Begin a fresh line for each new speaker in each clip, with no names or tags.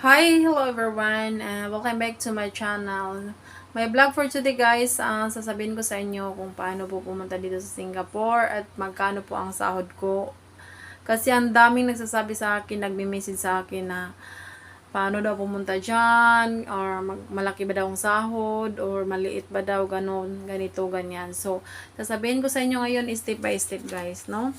Hi! Hello everyone! Uh, welcome back to my channel. My vlog for today guys, uh, sasabihin ko sa inyo kung paano po pumunta dito sa Singapore at magkano po ang sahod ko. Kasi ang daming nagsasabi sa akin, nagme-message sa akin na paano daw pumunta dyan, or mag- malaki ba daw ang sahod, or maliit ba daw, ganon, ganito, ganyan. So, sasabihin ko sa inyo ngayon step by step guys, no?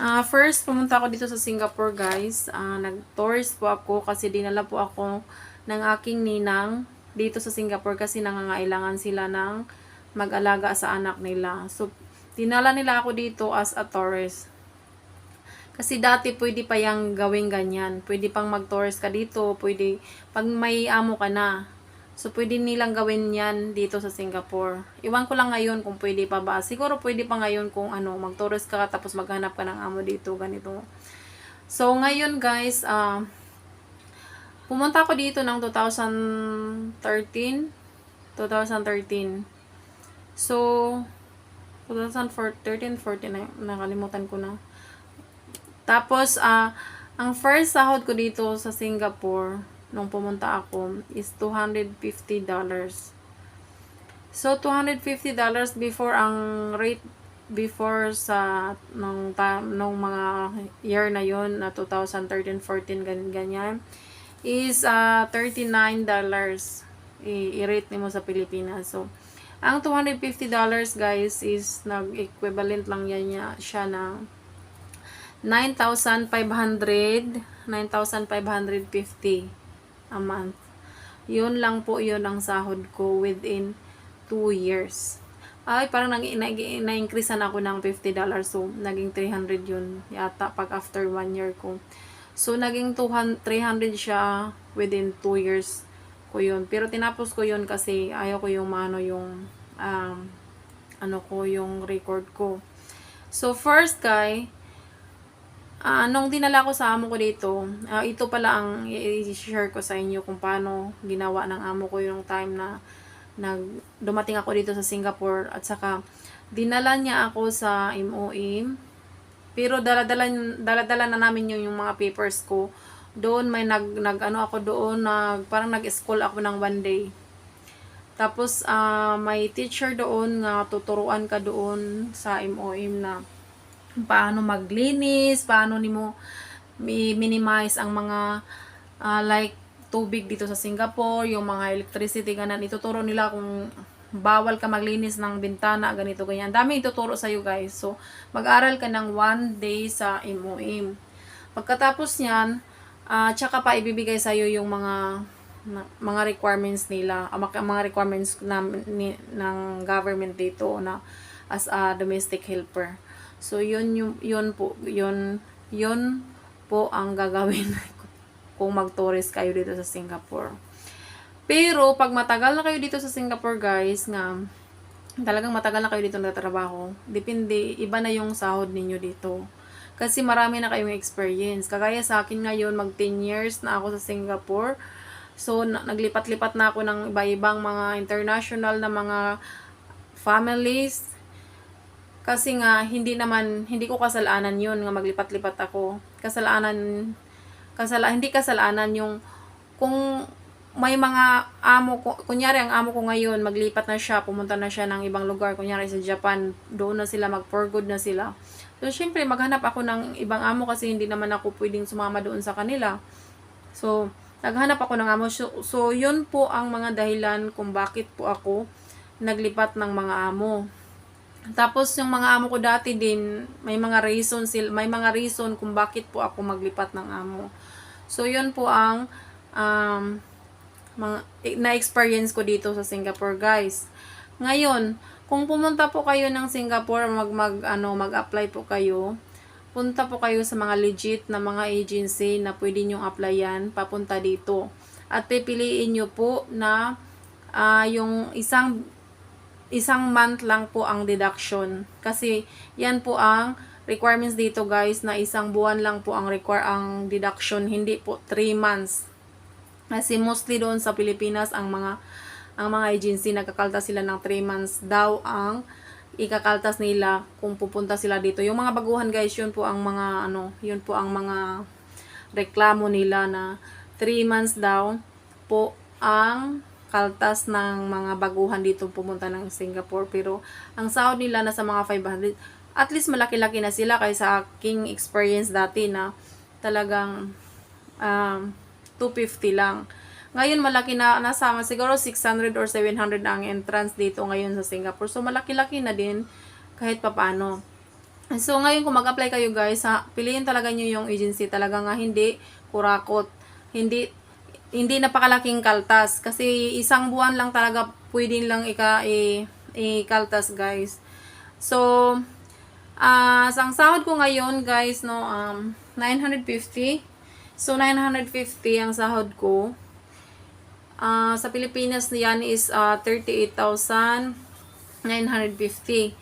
Ah, first, pumunta ako dito sa Singapore, guys. Ah, nag-tourist po ako kasi dinala po ako ng aking ninang dito sa Singapore kasi nangangailangan sila ng mag-alaga sa anak nila. So, dinala nila ako dito as a tourist. Kasi dati pwede pa yung gawing ganyan. Pwede pang mag-tourist ka dito. Pwede, pag may amo ka na. So, pwede nilang gawin yan dito sa Singapore. Iwan ko lang ngayon kung pwede pa ba. Siguro pwede pa ngayon kung ano, mag-tourist ka tapos maghanap ka ng amo dito, ganito. So, ngayon guys, ah, pumunta ako dito ng 2013. 2013. So, 2013, 14, na, nakalimutan ko na. Tapos, ah, ang first sahod ko dito sa Singapore, nung pumunta ako, is $250. So, $250 before ang rate before sa nung, nung mga year na yon na 2013, 14, ganyan, ganyan is uh, $39 i- i-rate nimo sa Pilipinas. So, ang $250 guys is nag-equivalent lang yan niya, siya na 9,500 9,550 a month. Yun lang po yun ang sahod ko within 2 years. Ay, parang nag, nag, na-increasean ako ng $50. So, naging 300 yun yata pag after 1 year ko. So, naging 200, 300 siya within 2 years ko yun. Pero tinapos ko yun kasi ayaw ko yung maano yung um, ano ko, yung record ko. So, first guy, Ah, nung dinala ko sa amo ko dito, ah, ito pala ang i-share ko sa inyo kung paano ginawa ng amo ko yung time na nag dumating ako dito sa Singapore at saka dinala niya ako sa MOE. Pero dala-dala dala-dala na namin yung, yung mga papers ko. Doon may nag, nag ano ako doon nag parang nag-school ako ng one day. Tapos ah, may teacher doon nga tuturuan ka doon sa MOM na paano maglinis, paano nimo minimize ang mga ah, like tubig dito sa Singapore, yung mga electricity ganan ituturo nila kung bawal ka maglinis ng bintana, ganito ganyan. Dami ituturo sa iyo guys. So, mag-aral ka ng one day sa MOM. Pagkatapos niyan, ah tsaka pa ibibigay sa iyo yung mga na- mga requirements nila, mga mga requirements na, ni, ng government dito na as a domestic helper. So yun yung yun po, yun yun po ang gagawin kung mag-tourist kayo dito sa Singapore. Pero pag matagal na kayo dito sa Singapore, guys, nga talagang matagal na kayo dito nagtatrabaho, depende iba na yung sahod ninyo dito. Kasi marami na kayong experience. Kagaya sa akin ngayon, mag 10 years na ako sa Singapore. So, na- naglipat-lipat na ako ng iba-ibang mga international na mga families. Kasi nga, hindi naman, hindi ko kasalanan yun nga maglipat-lipat ako. Kasalanan, kasala, hindi kasalanan yung, kung may mga amo ko, kunyari ang amo ko ngayon, maglipat na siya, pumunta na siya ng ibang lugar, kunyari sa Japan, doon na sila, mag for good na sila. So, syempre, maghanap ako ng ibang amo kasi hindi naman ako pwedeng sumama doon sa kanila. So, naghanap ako ng amo. So, so, yun po ang mga dahilan kung bakit po ako naglipat ng mga amo. Tapos yung mga amo ko dati din, may mga reason sil, may mga reason kung bakit po ako maglipat ng amo. So yun po ang um, mga na-experience ko dito sa Singapore, guys. Ngayon, kung pumunta po kayo ng Singapore, mag mag ano, mag-apply po kayo, punta po kayo sa mga legit na mga agency na pwede nyo applyan papunta dito. At pipiliin nyo po na ah, yung isang isang month lang po ang deduction. Kasi yan po ang requirements dito guys na isang buwan lang po ang require ang deduction, hindi po 3 months. Kasi mostly doon sa Pilipinas ang mga ang mga agency nagkakaltas sila ng 3 months daw ang ikakaltas nila kung pupunta sila dito. Yung mga baguhan guys, yun po ang mga ano, yun po ang mga reklamo nila na 3 months daw po ang kaltas ng mga baguhan dito pumunta ng Singapore. Pero ang sahod nila nasa mga 500. At least malaki-laki na sila kaysa aking experience dati na talagang um, 250 lang. Ngayon malaki na nasama siguro 600 or 700 na ang entrance dito ngayon sa Singapore. So malaki-laki na din kahit papano. So ngayon kung mag-apply kayo guys, ha, piliin talaga nyo yung agency talaga nga hindi kurakot. Hindi hindi napakalaking kaltas kasi isang buwan lang talaga pwedeng lang ika i-kaltas guys. So ah ang sahod ko ngayon guys no um 950. So 950 ang sahod ko. Ah, sa Pilipinas yan is ah, 38,950.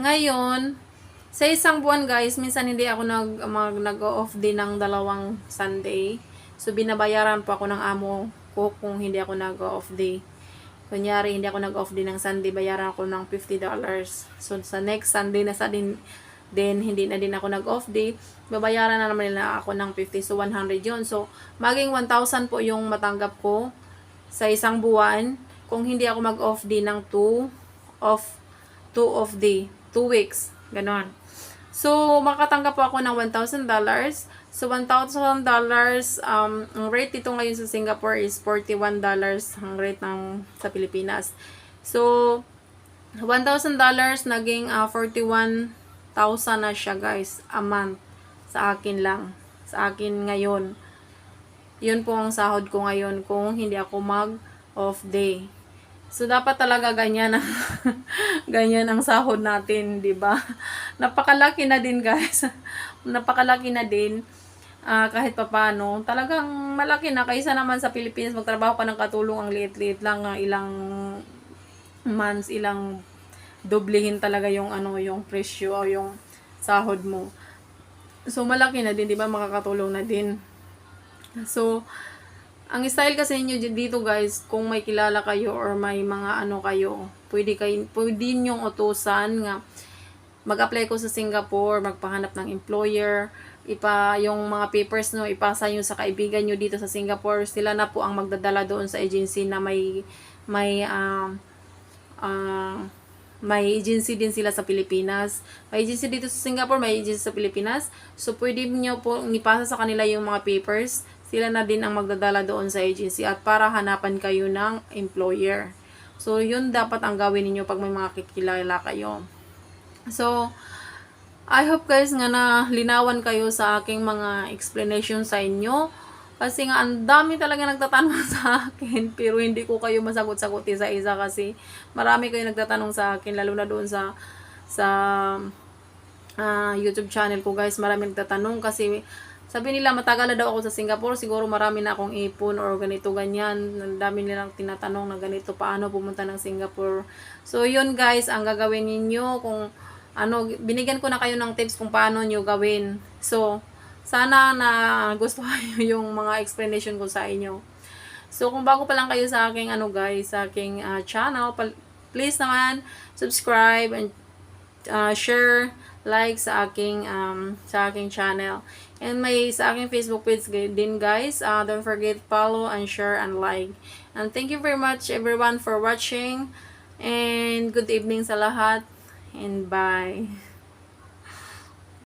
Ngayon, sa isang buwan guys, minsan hindi ako nag, mag, nag-off din ng dalawang Sunday. So, binabayaran po ako ng amo ko kung hindi ako nag-off day. Kunyari, hindi ako nag-off din ng Sunday, bayaran ako ng $50. So, sa next Sunday na sa din, then hindi na din ako nag-off day, babayaran na naman nila ako ng 50. So, 100 yon So, maging 1,000 po yung matanggap ko sa isang buwan kung hindi ako mag-off day ng 2 off 2 off day, 2 weeks, ganon. So, makatanggap ako ng $1,000. So, $1,000, um, ang rate dito ngayon sa Singapore is $41 ang rate ng sa Pilipinas. So, $1,000 naging ah, 41,000 na siya guys, a month sa akin lang. Sa akin ngayon. Yun po ang sahod ko ngayon kung hindi ako mag off day. So dapat talaga ganyan ang ganyan ang sahod natin, 'di ba? Napakalaki na din, guys. Napakalaki na din. Ah, kahit papano, talagang malaki na kaysa naman sa Pilipinas magtrabaho ka ng katulong ang liit-liit lang ah, ilang months, ilang doblehin talaga yung ano, yung presyo o yung sahod mo. So malaki na din, 'di ba? Makakatulong na din. So ang style kasi niyo dito guys, kung may kilala kayo or may mga ano kayo, pwede kayo pwede niyo utusan nga mag-apply ko sa Singapore, magpahanap ng employer, ipa yung mga papers no, ipasa niyo sa kaibigan niyo dito sa Singapore, sila na po ang magdadala doon sa agency na may may um uh, may agency din sila sa Pilipinas. May agency dito sa Singapore, may agency sa Pilipinas. So, pwede niyo po ipasa sa kanila yung mga papers sila na din ang magdadala doon sa agency at para hanapan kayo ng employer. So, yun dapat ang gawin ninyo pag may mga kikilala kayo. So, I hope guys nga na linawan kayo sa aking mga explanation sa inyo. Kasi nga, ang dami talaga nagtatanong sa akin. Pero hindi ko kayo masagot-sagot isa-isa kasi marami kayo nagtatanong sa akin. Lalo na doon sa sa ah, YouTube channel ko guys. Marami nagtatanong kasi sabi nila matagal na daw ako sa Singapore, siguro marami na akong ipon or ganito ganyan. Ang dami nilang tinatanong na ganito paano pumunta ng Singapore. So yun guys, ang gagawin ninyo kung ano, binigyan ko na kayo ng tips kung paano nyo gawin. So, sana na gustuhan nyo yung mga explanation ko sa inyo. So, kung bago pa lang kayo sa aking ano guys, sa aking ah, channel, please naman subscribe and uh, share, like sa aking um, sa aking channel. And may sa aking Facebook page din guys. Uh, don't forget follow and share and like. And thank you very much everyone for watching. And good evening sa lahat. And bye.